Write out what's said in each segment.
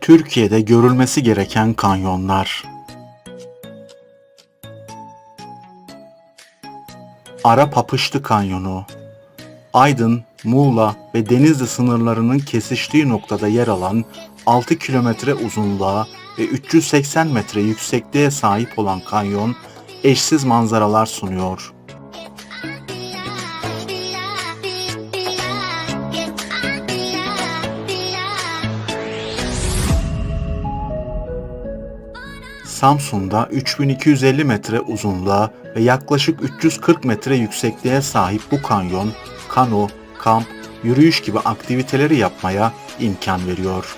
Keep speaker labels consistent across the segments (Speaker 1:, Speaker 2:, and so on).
Speaker 1: Türkiye'de görülmesi gereken kanyonlar. Ara Papıştı Kanyonu Aydın, Muğla ve Denizli sınırlarının kesiştiği noktada yer alan 6 kilometre uzunluğa ve 380 metre yüksekliğe sahip olan kanyon eşsiz manzaralar sunuyor. Samsun'da 3250 metre uzunluğa ve yaklaşık 340 metre yüksekliğe sahip bu kanyon, kano, kamp, yürüyüş gibi aktiviteleri yapmaya imkan veriyor.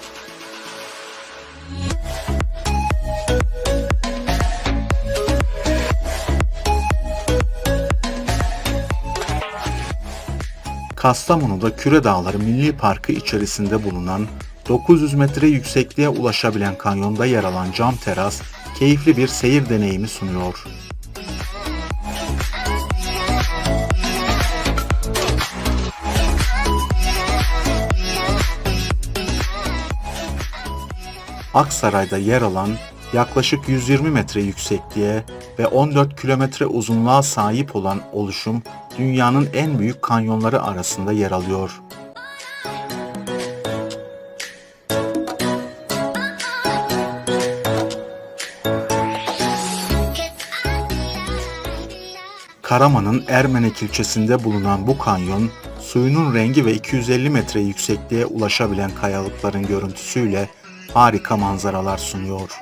Speaker 1: Kastamonu'da Küre Dağları Milli Parkı içerisinde bulunan 900 metre yüksekliğe ulaşabilen kanyonda yer alan cam teras keyifli bir seyir deneyimi sunuyor. Aksaray'da yer alan yaklaşık 120 metre yüksekliğe ve 14 kilometre uzunluğa sahip olan oluşum dünyanın en büyük kanyonları arasında yer alıyor. Karaman'ın Ermenek ilçesinde bulunan bu kanyon, suyunun rengi ve 250 metre yüksekliğe ulaşabilen kayalıkların görüntüsüyle harika manzaralar sunuyor.